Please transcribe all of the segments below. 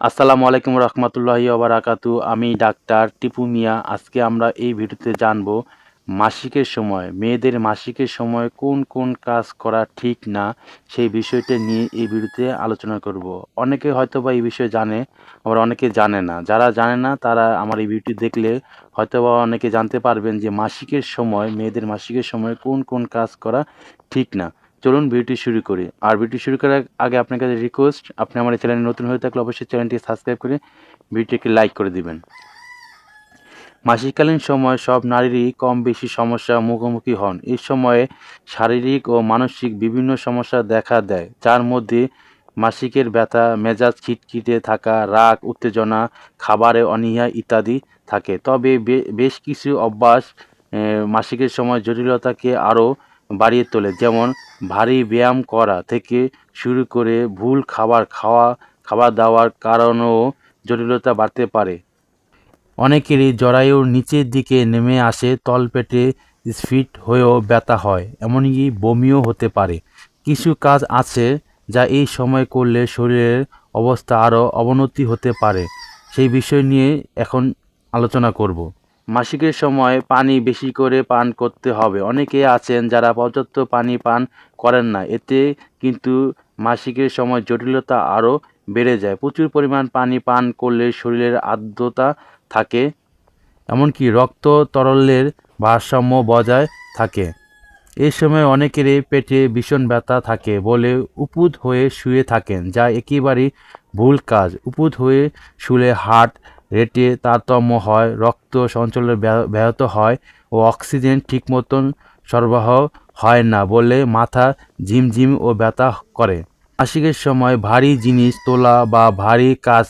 আসসালামু আলাইকুম রহমতুল্লাহি ওবারাকাতু আমি ডাক্তার টিপু মিয়া। আজকে আমরা এই ভিডিওতে জানব মাসিকের সময়, মেয়েদের মাসিকের সময় কোন কোন কাজ করা ঠিক না, সেই বিষয়টা নিয়ে এই ভিডিওতে আলোচনা করব। অনেকে হয়তো বা এই বিষয়ে জানে, আবার অনেকে জানে না। যারা জানে না, তারা আমার এই ভিডিওটি দেখলে হয়তো বা অনেকে জানতে পারবেন যে মাসিকের সময়, মেয়েদের মাসিকের সময় কোন কোন কাজ করা ঠিক না। চলুন ভিডিওটি শুরু করি। আর ভিডিওটি শুরু করার আগে আপনার কাছে রিকোয়েস্ট আপনি আমার চ্যানেলে নতুন হয়ে থাকলে অবশ্যই চ্যানেলটি সাবস্ক্রাইব করে ভিডিওটিকে লাইক করে দিবেন। মাসিককালীন সময় সব নারীরই কম বেশি সমস্যা মুখোমুখি হন। এই সময়ে শারীরিক ও মানসিক বিভিন্ন সমস্যা দেখা দেয়, যার মধ্যে মাসিকের ব্যথা, মেজাজ খিটখিটে থাকা, রাগ, উত্তেজনা, খাবারে অনীহা ইত্যাদি থাকে। তবে বেশ কিছু অভ্যাস মাসিকের সময় জটিলতাকে আরও বাড়িয়ে তোলে। যেমন ভারী ব্যায়াম করা থেকে শুরু করে ভুল খাবার খাওয়া, খাবার দাওয়ার কারণেও জটিলতা বাড়তে পারে। অনেকেরই জরায়ুর নিচের দিকে নেমে আসে, তলপেটে স্ফীত হয়েও ব্যথা হয়, এমনকি বমিও হতে পারে। কিছু কাজ আছে যা এই সময় করলে শরীরের অবস্থা আরও অবনতি হতে পারে। সেই বিষয় নিয়ে এখন আলোচনা করব। মাসিকের সময় পানি বেশি করে পান করতে হবে। অনেকে আছেন যারা পর্যাপ্ত পানি পান করেন না। এতে কিন্তু মাসিকের সময় জটিলতা আরও বেড়ে যায়। প্রচুর পরিমাণ পানি পান করলে শরীরের আর্দ্রতা থাকে, এমনকি রক্ত তরলের ভারসাম্য বজায় থাকে। এই সময় অনেকেরই পেটে ভীষণ ব্যথা থাকে বলে উপুদ হয়ে শুয়ে থাকেন, যা একেবারেই ভুল কাজ। উপুদ হয়ে শুলে হার্ট রেটে তারতম্য হয়, রক্ত সঞ্চালন ব্যাহ- ব্যাহত হয় ও অক্সিজেন ঠিক মতন সরবরাহ হয় না বলে মাথা ঝিমঝিম ও ব্যথা করে। মাসিকের সময় ভারী জিনিস তোলা বা ভারী কাজ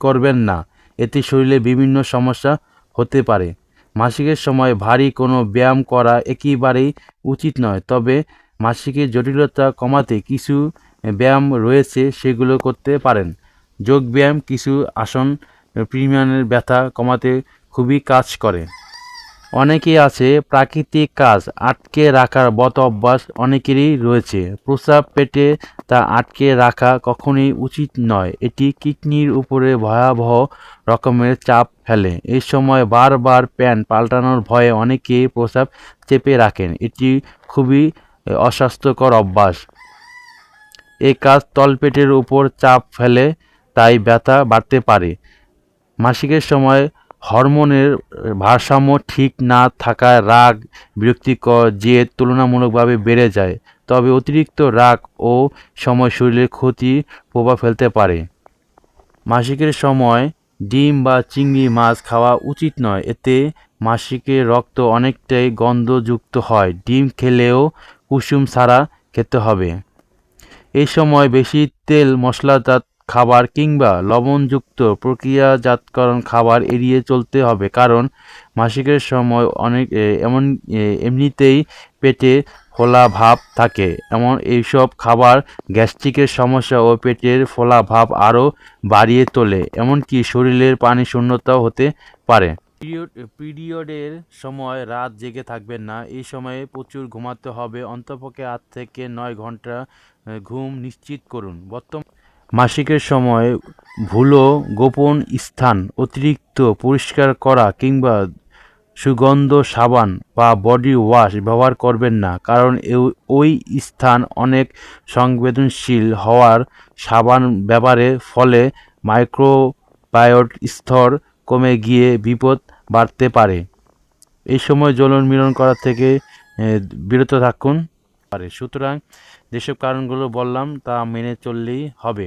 করবেন না, এতে শরীরে বিভিন্ন সমস্যা হতে পারে। মাসিকের সময় ভারী কোনো ব্যায়াম করা একেবারেই উচিত নয়, তবে মাসিকের জটিলতা কমাতে কিছু ব্যায়াম রয়েছে সেগুলো করতে পারেন। যোগ ব্যায়াম কিছু আসন প্রিমিয়ামের ব্যথা কমাতে খুবই কাজ করে। অনেকে আছে প্রাকৃতিক কাজ আটকে রাখার বদ অভ্যাস অনেকেরই রয়েছে। প্রস্রাব পেটে তা আটকে রাখা কখনোই উচিত নয়। এটি কিডনির উপরে ভয়াবহ রকমের চাপ ফেলে। এই সময় বারবার প্যান্ট পাল্টানোর ভয়ে অনেকেই প্রস্রাব চেপে রাখেন। এটি খুবই এ, অস্বাস্থ্যকর অভ্যাস। এই কাজ তলপেটের উপর চাপ ফেলে তাই ব্যথা বাড়তে পারে। মাসিকের সময় হরমোনের ভারসাম্য ঠিক না থাকায় রাগ, বিরক্তিকর জেদ তুলনামূলকভাবে বেড়ে যায়। তবে অতিরিক্ত রাগ ও সময় শরীরে ক্ষতি প্রভাব ফেলতে পারে। মাসিকের সময় ডিম বা চিংড়ি মাছ খাওয়া উচিত নয়। এতে মাসিকের রক্ত অনেকটাই গন্ধযুক্ত হয়। ডিম খেলেও কুসুম ছাড়া খেতে হবে। এই সময় বেশি তেল মশলাজাত খাবার কিংবা লবণযুক্ত প্রক্রিয়াজাতকরণ খাবার এড়িয়ে চলতে হবে। কারণ মাসিকের সময় অনেক এমন এমনিতেই পেটে ফোলা ভাব থাকে। এমন এইসব খাবার গ্যাস্ট্রিকের সমস্যা ও পেটের ফোলা ভাব আরও বাড়িয়ে তোলে। এমনকি শরীরের পানি শূন্যতাও হতে পারে। পিরিয়ড, পিরিয়ডের সময় রাত জেগে থাকবেন না। এই সময়ে প্রচুর ঘুমাতে হবে। অন্তপক্ষে আট থেকে নয় ঘণ্টা ঘুম নিশ্চিত করুন। বর্তমান মাসিকের সময় ভুলো গোপন স্থান, অতিরিক্ত পরিষ্কার করা কিংবা সুগন্ধ সাবান বা বডি ওয়াশ ব্যবহার করবেন না, কারণ ওই স্থান অনেক সংবেদনশীল হওয়ার সাবান ব্যবহারের ফলে মাইক্রোবায়োট স্তর কমে গিয়ে বিপদ বাড়তে পারে। এই সময় জ্বলন মিলন করা থেকে বিরত থাকুন। পারে সুতরাং যেসব কারণগুলো বললাম তা মেনে চললেই হবে।